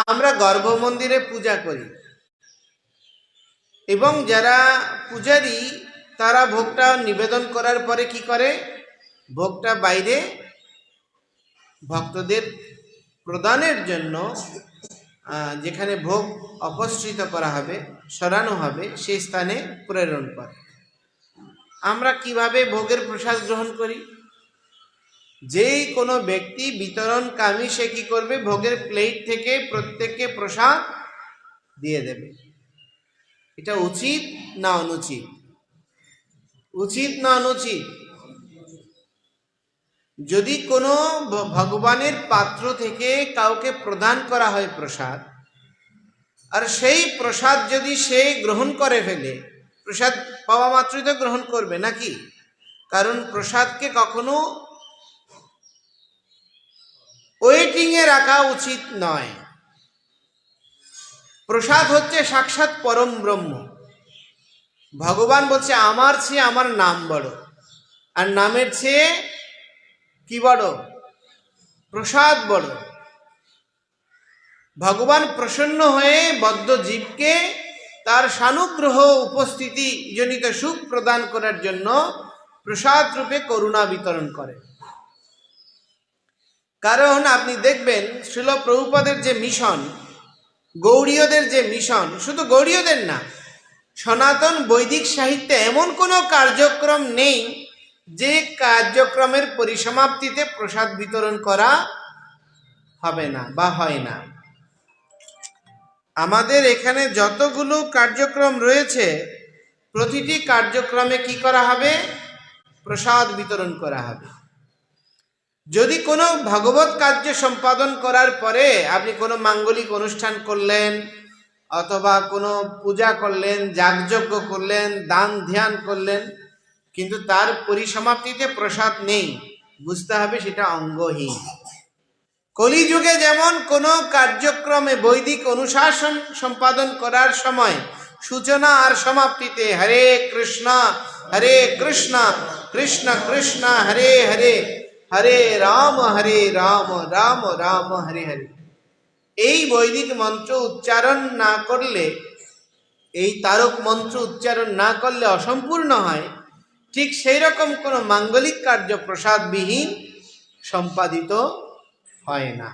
আমরা গর্ভ মন্দিরে পূজা করি। এবং যারা পূজারী, তারা ভোগটা নিবেদন করার পরে কি করে? ভোগটা বাইরে ভক্তদের প্রদানের জন্য যেখানে ভোগ অপসৃত করা হবে, সরানো হবে, সেই স্থানে প্রেরণ করে। আমরা কীভাবে ভোগের প্রসাদ গ্রহণ করি? যেই কোনো ব্যক্তি বিতরণকামী, সে কি করবে? ভোগের প্লেট থেকে প্রত্যেককে প্রসাদ দিয়ে দেবে। এটা উচিত না অনুচিত? উচিত না অনুচিত? যদি কোনো ভগবানের পাত্র থেকে কাউকে প্রদান করা হয় প্রসাদ, আর সেই প্রসাদ যদি সে গ্রহণ করে ফেলে, প্রসাদ পাওয়া মাত্রই তো গ্রহণ করবে নাকি? কারণ প্রসাদকে কখনো ওয়েটিংয়ে রাখা উচিত নয়। প্রসাদ হচ্ছে সাক্ষাৎ পরম ব্রহ্ম। ভগবান বলছে, আমার চেয়ে আমার নাম বড়। আর নামের চেয়ে কি বড়? প্রসাদ বড়। ভগবান প্রসন্ন হয়ে বদ্ধ জীবকে তার সানুগ্রহ উপস্থিতি জনিত সুখ প্রদান করার জন্য প্রসাদ রূপে করুণা বিতরণ করে কারণ আপনি দেখবেন শিল প্রভুপদের যে মিশন গৌড়ীয়দের যে মিশন, শুধু গৌড়ীয়দের না, সনাতন বৈদিক সাহিত্যে এমন কোনো কার্যক্রম নেই যে কার্যক্রমের পরিসমাপ্তিতে প্রসাদ বিতরণ করা হবে না বা হয় না। আমাদের এখানে যতগুলো কার্যক্রম রয়েছে, প্রতিটি কার্যক্রমে কি করা হবে? প্রসাদ বিতরণ করা হবে। যদি কোনো ভগবত কার্য সম্পাদন করার পরে আপনি কোনো মাঙ্গলিক অনুষ্ঠান করলেন, অথবা কোনো পূজা করলেন, যাগযজ্ঞ করলেন, দান ধ্যান করলেন, কিন্তু তার পরিসমাপ্তিতে প্রসাদ নেই, বুঝতে হবে সেটা অঙ্গহীন। কলিযুগে যেমন কোনো কার্যক্রমে বৈদিক অনুশাসন সম্পাদন করার সময় সূচনা আর সমাপ্তিতে হরে কৃষ্ণ হরে কৃষ্ণ কৃষ্ণ কৃষ্ণ, হরে হরে হরে রাম হরে রাম রাম রাম, হরে হরে। এই বৈদিক মন্ত্র উচ্চারণ না করলে, এই তারক মন্ত্র উচ্চারণ না করলে অসম্পূর্ণ হয়। ঠিক সেই রকম কোনো মাঙ্গলিক কার্য প্রসাদবিহীন সম্পাদিত হয় না।